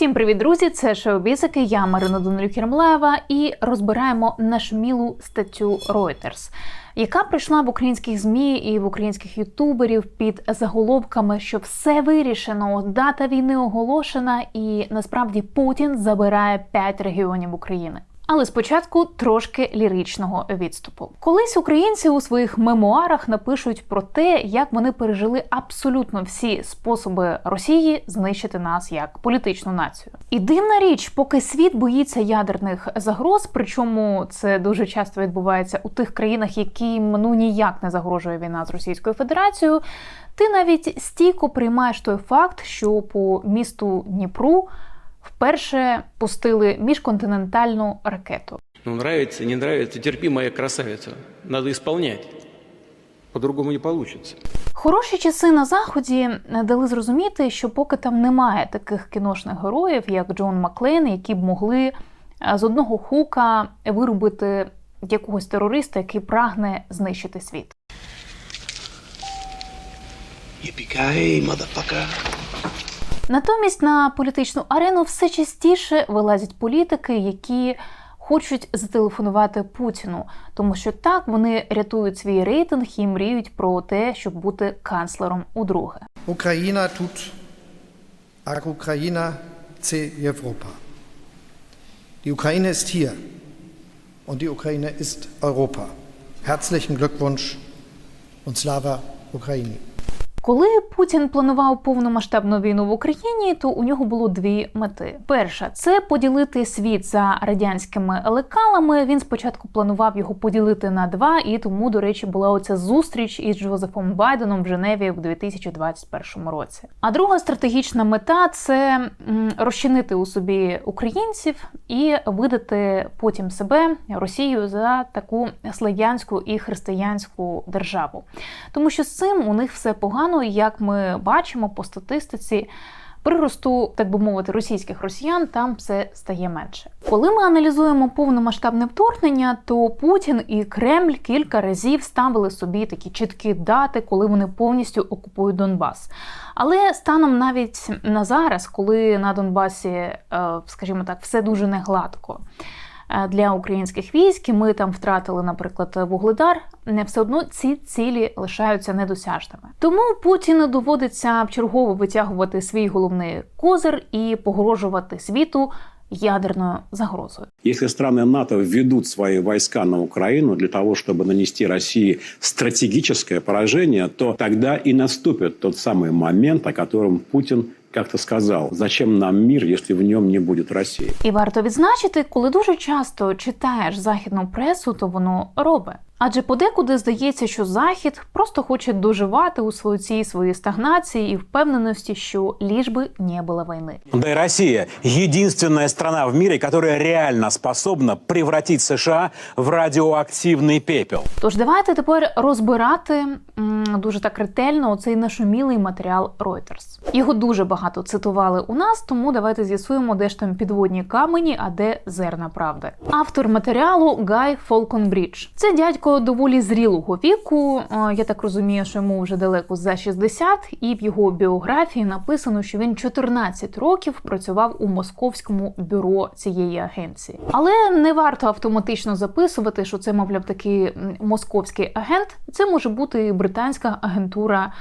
Всім привіт, друзі! Це Шоу-Бізики, я Марина Донелюк Єрмолаєва і розбираємо нашумілу статтю Reuters, яка прийшла в українських змі і в українських ютуберів під заголовками, що все вирішено, дата війни оголошена, і насправді Путін забирає 5 регіонів України. Але спочатку трошки ліричного відступу. Колись українці у своїх мемуарах напишуть про те, як вони пережили абсолютно всі способи Росії знищити нас як політичну націю. І дивна річ, поки світ боїться ядерних загроз, причому це дуже часто відбувається у тих країнах, яким ну ніяк не загрожує війна з Російською Федерацією. Ти навіть стійко приймаєш той факт, що по місту Дніпру вперше пустили міжконтинентальну ракету. Ну, нравится, не нравится, терпи, моя красавица. Надо исполнять. По-другому не получится. Хороші часи на заході дали зрозуміти, що поки там немає таких кіношних героїв, як Джон Маклейн, які б могли е, з одного хука вирубити якогось терориста, який прагне знищити світ. Yippee-ki-yay, motherfucker. Натомість на політичну арену все частіше вилазять політики, які хочуть зателефонувати Путіну, тому що так вони рятують свій рейтинг і мріють про те, щоб бути канцлером удруге. Ukraina tut ag Ukraina ce Europa. Die Ukraine ist hier und die Ukraine ist Europa. Herzlichen Glückwunsch und Slava Ukraini. Коли Путін планував повномасштабну війну в Україні, то у нього було дві мети: перша це поділити світ за радянськими лекалами. Він спочатку планував його поділити на два, і тому, до речі, була оця зустріч із Джозефом Байденом в Женеві в 2021 році. А друга стратегічна мета це розчинити у собі українців і видати потім себе Росію за таку слав'янську і християнську державу, тому що з цим у них все погано погано, як ми бачимо по статистиці. Приросту, так би мовити, російських росіян там все стає менше. Коли ми аналізуємо повномасштабне вторгнення, то Путін і Кремль кілька разів ставили собі такі чіткі дати, коли вони повністю окупують Донбас. Але станом навіть на зараз, коли на Донбасі, е, скажімо так, все дуже негладко. Е, Для українських військ і ми там втратили, наприклад, вугледар. Не все одно ці цілі лишаються недосяжними. Тому Путіну доводиться чергово витягувати свій головний козир і погрожувати світу ядерною загрозою. Если страны НАТО введут свои войска на Украину для того, чтобы нанести России стратегическое поражение, то тогда и наступит тот самый момент, о котором Путин как-то сказал, зачем нам мир, якщо в ньому не буде Росії, І варто відзначити, коли дуже часто читаєш західну пресу, то воно робить. Адже подекуди здається, що захід просто хоче доживати у своїй цій своїй стагнації і впевненості, що ліж би не було війни. Да и Россия – единственная страна в мире, которая реально способна превратить США в радиоактивный пепел. Тож давайте тепер розбирати м, дуже так ретельно оцей нашумілий матеріал Reuters. Його дуже багато цитували у нас, тому давайте з'ясуємо, де ж там підводні камені, а де зерна правди. Автор матеріалу Гай Фолконбрідж. Це дядько доволі зрілого віку. Я так розумію, що йому вже далеко за 60, і в його біографії написано, що він 14 років працював у московському бюро цієї агенції. Але не варто автоматично записувати, що це, мовляв, такий московський агент. Це може бути британська агентура.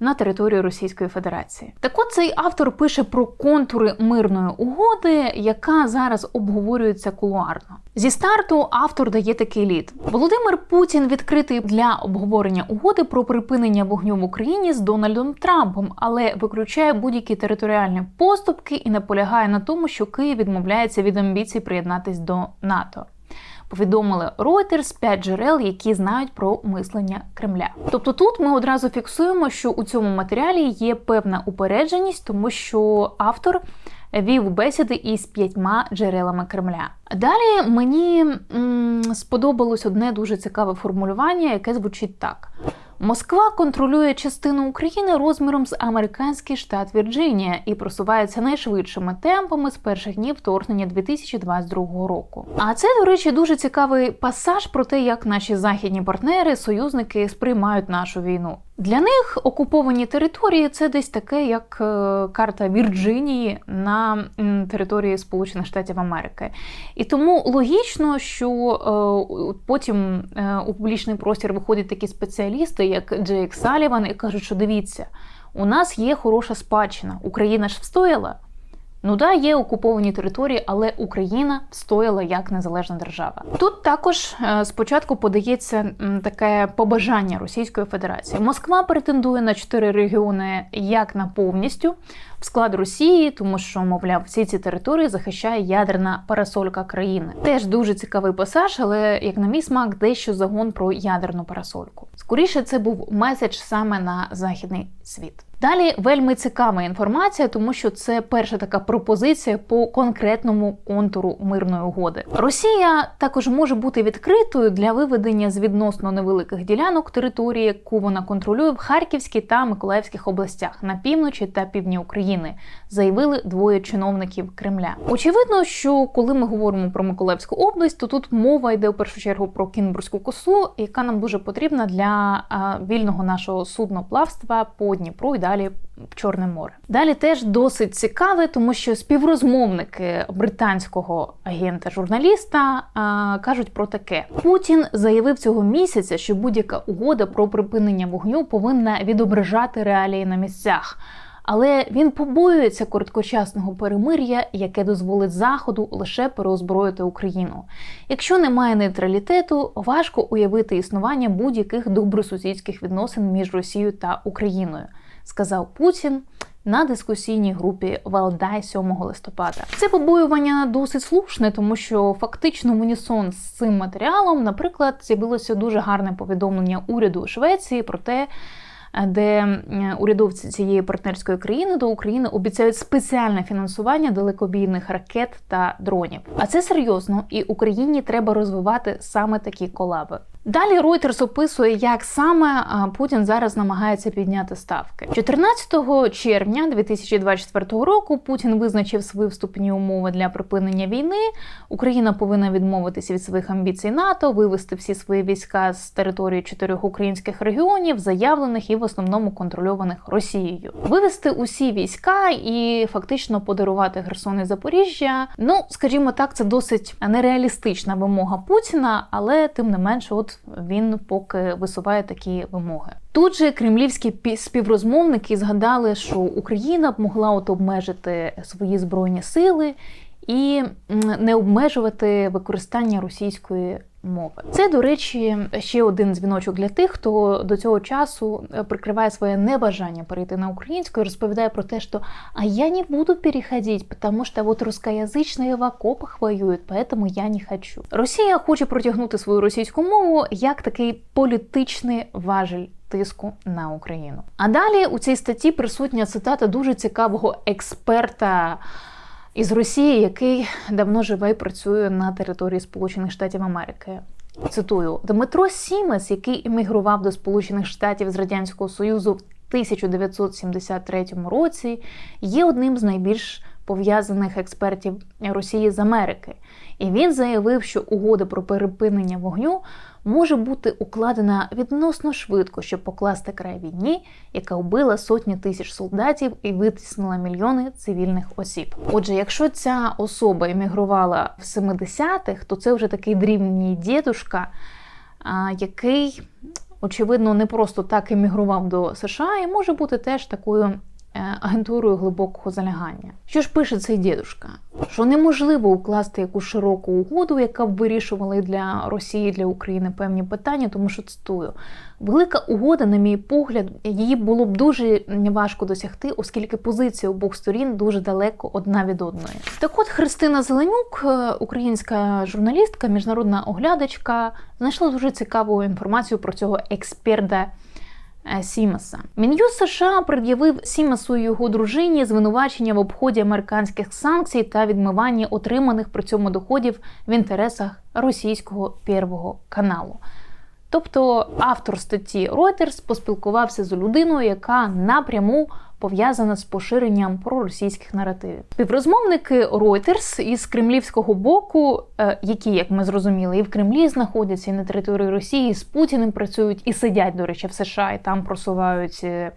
На території Російської Федерації так от цей автор пише про контури мирної угоди, яка зараз обговорюється кулуарно. Зі старту автор дає такий лід: Володимир Путін відкритий для обговорення угоди про припинення вогню в Україні з Дональдом Трампом, але виключає будь-які територіальні поступки і наполягає на тому, що Київ відмовляється від амбіцій приєднатись до НАТО. Повідомили Reuters 5 джерел, які знають про мислення Кремля. Тобто тут ми одразу фіксуємо, що у цьому матеріалі є певна упередженість, тому що автор вів бесіди із п'ятьма джерелами Кремля. Далі мені м, сподобалось одне дуже цікаве формулювання, яке звучить так. Москва контролює частину України розміром з американський штат Вірджинія і просувається найшвидшими темпами з перших днів вторгнення 2022 року. А це, до речі, дуже цікавий пасаж про те, як наші західні партнери, союзники сприймають нашу війну. Для них окуповані території це десь таке, як е, карта Вірджинії на території Сполучених Штатів Америки. І тому логічно, що е, потім е, у публічний простір виходять такі спеціалісти, як Джейк Саліван, і кажуть, що дивіться, у нас є хороша спадщина, Україна ж встояла. Ну да, є окуповані території, але Україна встояла як незалежна держава. Тут також е, спочатку подається таке побажання Російської Федерації. Москва претендує на чотири регіони як на повністю в склад Росії, тому що, мовляв, всі ці території захищає ядерна парасолька країни. Теж дуже цікавий пасаж, але як на мій смак, дещо загон про ядерну парасольку. Скоріше, це був меседж саме на західний світ. Далі вельми цікава інформація, тому що це перша така пропозиція по конкретному контуру мирної угоди. Росія також може бути відкритою для виведення з відносно невеликих ділянок території, яку вона контролює в Харківській та Миколаївських областях на півночі та півдні України, заявили двоє чиновників Кремля. Очевидно, що коли ми говоримо про Миколаївську область, то тут мова йде у першу чергу про Кінбурзьку косу, яка нам дуже потрібна для вільного нашого судноплавства по Дніпру і далі Чорне море. Далі теж досить цікаве, тому що співрозмовники британського агента-журналіста кажуть про таке: Путін заявив цього місяця, що будь-яка угода про припинення вогню повинна відображати реалії на місцях. Але він побоюється короткочасного перемир'я, яке дозволить Заходу лише переозброїти Україну. Якщо немає нейтралітету, важко уявити існування будь-яких добросусідських відносин між Росією та Україною, сказав Путін. На дискусійній групі Валдай 7 листопада це побоювання досить слушне, тому що фактично в унісон з цим матеріалом, наприклад, з'явилося дуже гарне повідомлення уряду Швеції про те, де е, урядовці цієї партнерської країни до України обіцяють спеціальне фінансування далекобійних ракет та дронів. А це серйозно, і Україні треба розвивати саме такі колаби. Далі Reuters описує, як саме Путін зараз намагається підняти ставки. 14 червня 2024 року Путін визначив свої вступні умови для припинення війни. Україна повинна відмовитися від своїх амбіцій НАТО, вивести всі свої війська з території чотирьох українських регіонів, заявлених і в основному контрольованих Росією, вивести усі війська і фактично подарувати Херсон і Запоріжжя. Ну, скажімо так, це досить нереалістична вимога Путіна, але тим не менше, от він поки висуває такі вимоги. Тут же кремлівські пі- співрозмовники згадали, що Україна б могла от обмежити свої збройні сили і не обмежувати використання російської мови. Це, до речі, ще один дзвіночок для тих, хто до цього часу е, прикриває своє небажання перейти на українську і розповідає про те, що а я не буду переходить, потому что вот русскоязычные в окопах воюють, поэтому я не хочу. Росія хоче протягнути свою російську мову як такий політичний важель тиску на Україну. А далі у цій статті присутня цитата дуже цікавого експерта із Росії, який давно живе і працює на території Сполучених Штатів Америки. Цитую Дмитро Сімес, який емігрував до Сполучених Штатів з Радянського Союзу в 1973 році, є одним з найбільш пов'язаних експертів Росії з Америки. І він заявив, що угода про перепинення вогню може бути укладена відносно швидко, щоб покласти край війні, яка вбила сотні тисяч солдатів і витіснила мільйони цивільних осіб. Отже, якщо ця особа емігрувала в 70-х, то це вже такий дрівній дідушка, який, очевидно, не просто так емігрував до США і може бути теж такою агентурою глибокого залягання. Що ж пише цей дідушка? Що неможливо укласти якусь широку угоду, яка б вирішувала для Росії, для України певні питання, тому що цитую. Велика угода, на мій погляд, її було б дуже важко досягти, оскільки позиції обох сторін дуже далеко одна від одної. Так от Христина Зеленюк, е, українська журналістка, міжнародна оглядачка, знайшла дуже цікаву інформацію про цього експерта е, Сімаса. Мін'юз США пред'явив Сімасу і його дружині звинувачення в обході американських санкцій та відмиванні отриманих при цьому доходів в інтересах російського Первого каналу. Тобто автор статті Reuters поспілкувався з людиною, яка напряму пов'язана з поширенням проросійських наративів. Співрозмовники Reuters із кремлівського боку, е, які, як ми зрозуміли, і в Кремлі знаходяться, і на території Росії, з Путіним працюють і сидять, до речі, в США, і там просувають е,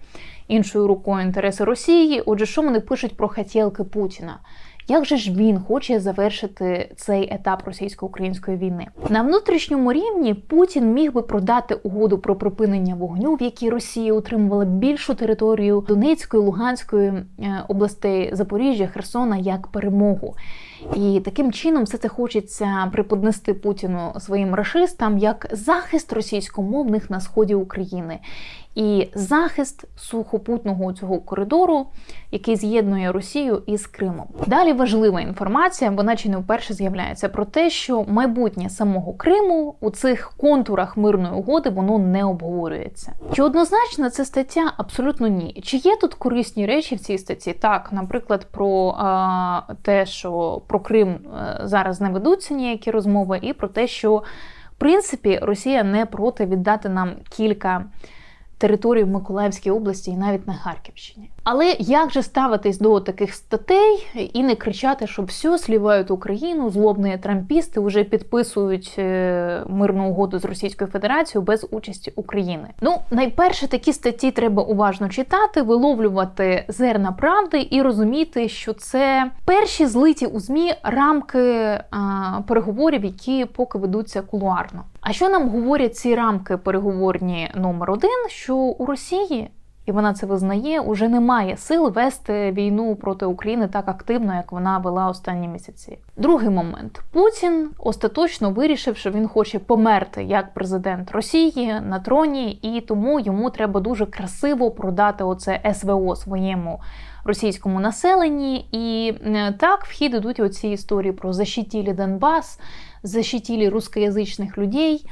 іншою рукою інтереси Росії. Отже, що вони пишуть про хотілки Путіна? Як же ж він хоче завершити цей етап російсько-української війни? На внутрішньому рівні Путін міг би продати угоду про припинення вогню, в якій Росія утримувала більшу територію Донецької, Луганської е, областей Запоріжжя, Херсона як перемогу. І таким чином все це хочеться преподнести Путіну своїм рашистам як захист російськомовних на сході України і захист сухопутного цього коридору, який з'єднує Росію із Кримом. Далі важлива інформація, вона чи не вперше з'являється про те, що майбутнє самого Криму у цих контурах мирної угоди воно не обговорюється. Чи однозначно це стаття? Абсолютно ні. Чи є тут корисні речі в цій статті? Так, наприклад, про а, те, що про Крим е, зараз не ведуться ніякі розмови, і про те, що в принципі Росія не проти віддати нам кілька територій в Миколаївській області і навіть на Харківщині. Але як же ставитись до таких статей і не кричати, що все слівають Україну, злобні трампісти вже підписують е, мирну угоду з Російською Федерацією без участі України? Ну, найперше, такі статті треба уважно читати, виловлювати зерна правди і розуміти, що це перші злиті у змі рамки а, переговорів, які поки ведуться кулуарно. А що нам говорять ці рамки переговорні номер один? Що у Росії і вона це визнає, уже немає сил вести війну проти України так активно, як вона вела останні місяці. Другий момент: Путін остаточно вирішив, що він хоче померти як президент Росії на троні, і тому йому треба дуже красиво продати оце СВО своєму. Російському населенні, і е, так в хід ідуть оці історії про защитили Донбас, защитили русскоязичних людей,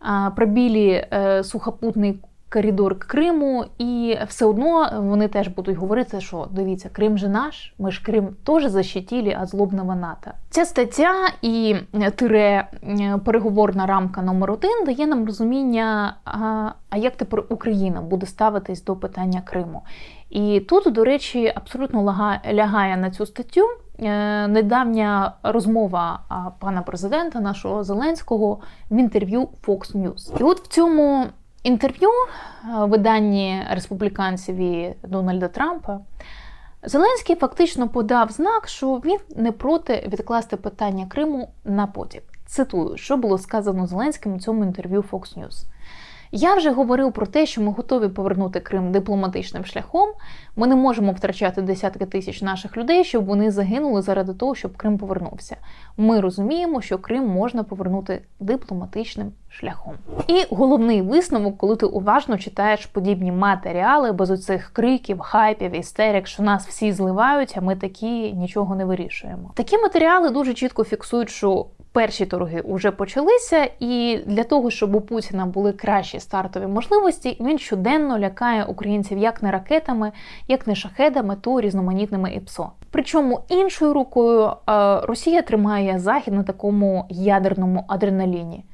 а, пробили е, сухопутний коридор Криму, і все одно вони теж будуть говорити, що дивіться, Крим же наш, ми ж Крим теж защитили від злобного НАТО. Ця стаття і е, тире е, переговорна рамка номер один дає нам розуміння, а, а як тепер Україна буде ставитись до питання Криму. І тут, до речі, абсолютно лягає на цю статтю. е, Недавня розмова пана президента нашого Зеленського в інтерв'ю Fox News. І от в цьому інтерв'ю е, виданні республіканців і Дональда Трампа Зеленський фактично подав знак, що він не проти відкласти питання Криму на потім. Цитую, що було сказано Зеленським у цьому інтерв'ю Fox News. Я вже говорив про те, що ми готові повернути Крим дипломатичним шляхом. Ми не можемо втрачати десятки тисяч наших людей, щоб вони загинули заради того, щоб Крим повернувся. Ми розуміємо, що Крим можна повернути дипломатичним шляхом. І головний висновок, коли ти уважно читаєш подібні матеріали без оцих криків, хайпів, істерик, що нас всі зливають, а ми такі нічого не вирішуємо. Такі матеріали дуже чітко фіксують, що перші торги вже почалися, і для того, щоб у Путіна були кращі стартові можливості, він щоденно лякає українців як не ракетами, як не шахедами, то різноманітними ІПСО. Причому іншою рукою е, Росія тримає захід на такому ядерному адреналіні.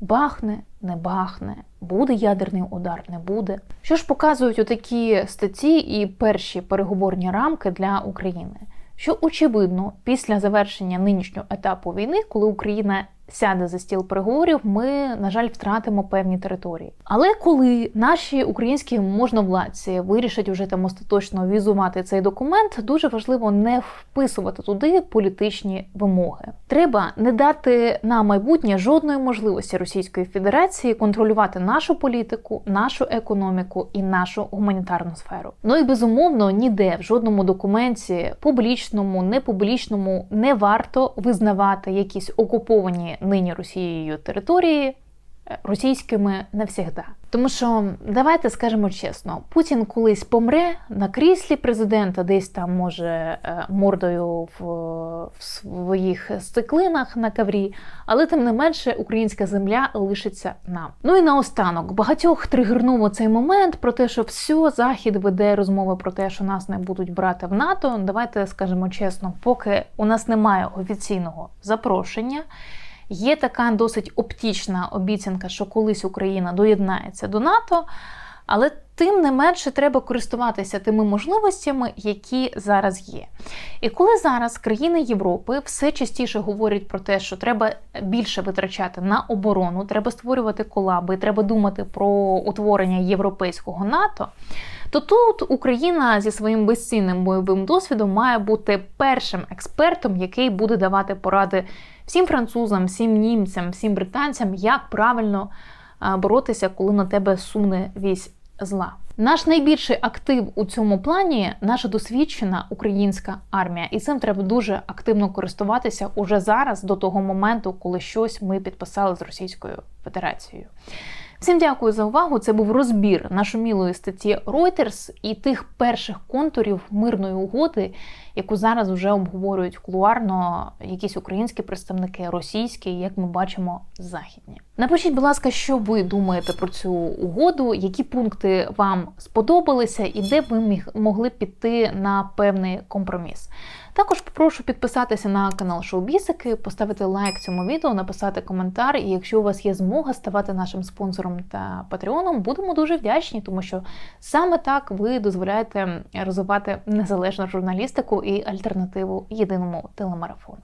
Бахне, не бахне, буде ядерний удар, не буде. Що ж показують отакі статті і перші переговорні рамки для України? Що очевидно, після завершення нинішнього етапу війни, коли Україна сяде за стіл переговорів, ми, на жаль, втратимо певні території. Але коли наші українські можновладці вирішать уже там остаточно візувати цей документ, дуже важливо не вписувати туди політичні вимоги. Треба не дати на майбутнє жодної можливості Російської Федерації контролювати нашу політику, нашу економіку і нашу гуманітарну сферу. Ну і безумовно, ніде в жодному документі, публічному, непублічному, не варто визнавати якісь окуповані нині Росією території е, російськими навсігда. Тому що давайте скажемо чесно, Путін колись помре на кріслі президента, десь там може е, мордою в, в своїх стеклинах на каврі, але тим не менше українська земля лишиться нам. Ну і наостанок багатьох тригернув цей момент про те, що все захід веде розмови про те, що нас не будуть брати в НАТО. Давайте скажемо чесно, поки у нас немає офіційного запрошення. Є така досить оптічна обіцянка, що колись Україна доєднається до НАТО, але Тим не менше треба користуватися тими можливостями, які зараз є. І коли зараз країни Європи все частіше говорять про те, що треба більше витрачати на оборону, треба створювати колаби, треба думати про утворення європейського НАТО. То тут Україна зі своїм безцінним бойовим досвідом має бути першим експертом, який буде давати поради всім французам, всім німцям, всім британцям, як правильно боротися, коли на тебе суне вісь зла. Наш найбільший актив у цьому плані наша досвідчена українська армія, і цим треба дуже активно користуватися уже зараз, до того моменту, коли щось ми підписали з Російською Федерацією. Всім дякую за увагу. Це був розбір нашумілої статті Reuters і тих перших контурів мирної угоди, яку зараз вже обговорюють кулуарно якісь українські представники, російські, як ми бачимо, західні. Напишіть, будь ласка, що ви думаєте про цю угоду, які пункти вам сподобалися, і де ви міг могли піти на певний компроміс. Також попрошу підписатися на канал Шоубісики, поставити лайк цьому відео, написати коментар. І якщо у вас є змога ставати нашим спонсором та патреоном, будемо дуже вдячні, тому що саме так ви дозволяєте розвивати незалежну журналістику і альтернативу єдиному телемарафону.